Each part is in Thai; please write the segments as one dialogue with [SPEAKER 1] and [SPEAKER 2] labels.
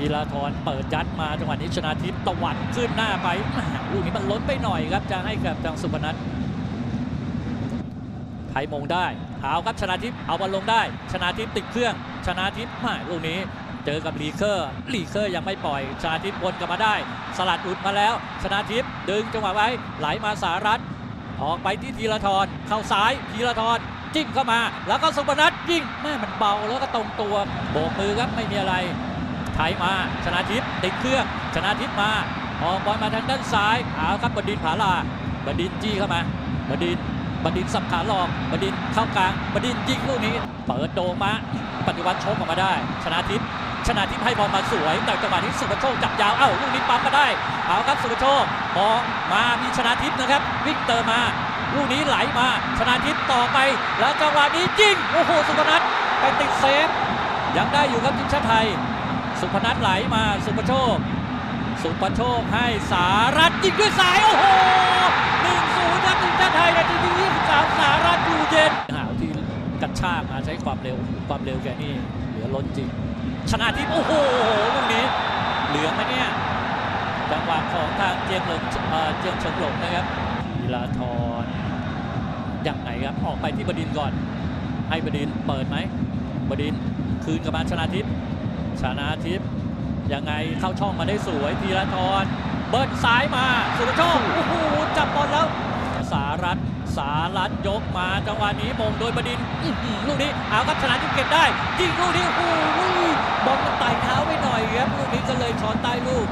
[SPEAKER 1] ธีรทรเปิดยัดมาจังหวะนี้ชนาทิพย์ตะวัดขึ้นหน้าไปลูกนี้มันล้นไปหน่อยครับจะให้กับทางสุพนัทไทยมงได้เอาครับชนาทิพย์เอาบอลลงได้ ชนาทิพย์ติดเครื่อง ชนาทิพย์แหม่ลูกนี้เจอกับลีเคอร์ลีเคอร์ยังไม่ปล่อย ชนาทิพย์วนกลับมาได้ สลัดอุดมาแล้ว ชนาทิพย์ดึงจังหวะไว้ไหลมาสารัตออกไปที่ธีรทรเข้าซ้ายธีรทรจิ้มเข้ามา แล้วก็สุพนัทยิงแม่มันเบาแล้วก็ตรงตัวโบกมือครับไม่มีอะไร ไถมาชนะทิพย์ติดเครื่องชนะทิพย์มาออกบอลมาทางด้านซ้ายเอาครับบดินผาลาบดินจี้เข้ามาบดินบดินสับขาหลอกบดินเข้ากลางบดินยิงลูกนี้ เปิดโดมาปฏิวัติชกออกมาได้ ชนะทิพย์ชนะทิพย์ให้บอลมาสวยแต่จังหวะนี้สุภโชคจับยาวเอ้าลูกนี้ปั๊มมาได้เอาครับสุภโชคมองมามีชนะทิพย์นะครับ วิ่งเติมมาลูกนี้ไหลมาชนะทิพย์ต่อไป แล้วจังหวะนี้ยิงโอ้โหสุพนัทไปติดเซฟยังได้อยู่ครับทีมชาติไทย สุพนัทไหลมาสุภโชค สุภโชคให้สารัตยิงด้วยสาย โอ้โหหนึ่งศูนย์ครับทีมชาติไทยในทีที่23สารัตอยู่เย็นหาวที่กระชากมาใช้ความเร็วความเร็วแกนี่เหลือล้นจริง ชนะทิพย์โอ้โหลูกนี้ เหลืองไหมเนี่ยจังหวะของทางเจียงเหลิงเจียงเฉิงหลงนะครับธีลาธรยังไงครับออกไปที่บดินทร์ก่อน ให้บดินทร์เปิดไหมบดินทร์คืนกลับมาชนะทิพย์ ชนะทิพย์ยังไงเข้าช่องมาได้สวยธีรทรเบิร์ดซ้ายมาสุรโชคโอ้โหจับบอลแล้ว สารัตสารัตยกมาจังหวะนี้มงโดยบดินลูกนี้เอาครับชนะทิพย์เก็บได้ยิงลูกนี้โอ้โหบอลมันไต่เท้าไปหน่อยครับลูกนี้ก็เลยช้อนใต้ลูก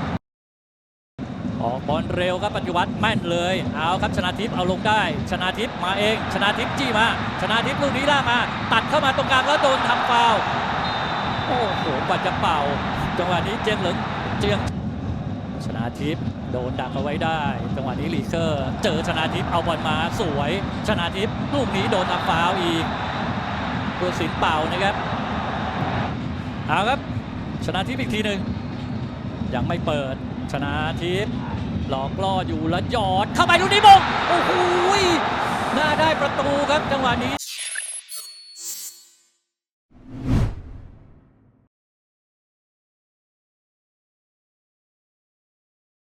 [SPEAKER 1] ออกบอลเร็วครับปฏิวัติแม่นเลย เอาครับชนะทิพย์เอาลงได้ ชนะทิพย์มาเอง ชนะทิพย์จี้มา ชนะทิพย์ลูกนี้ล่ามา ตัดเข้ามาตรงกลางแล้วโดนทำฟาว โอ้โหกว่าจะเป่า จังหวะนี้เจียงเหลิงเจียงชนะทิพย์โดนดักเอาไว้ได้ จังหวะนี้ลีเคอร์ เจอชนะทิพย์เอาบอลมาสวย ชนะทิพย์ลูกนี้โดนทำฟาวอีกตัวสินเป่านะครับเอาครับ ชนะทิพย์อีกทีหนึ่งยังไม่เปิดชนะทิพย์หลอกล่ออยู่แล้วหยอดเข้าไปลูกนี้มงโอ้โหหน้าได้ประตูครับ จังหวะนี้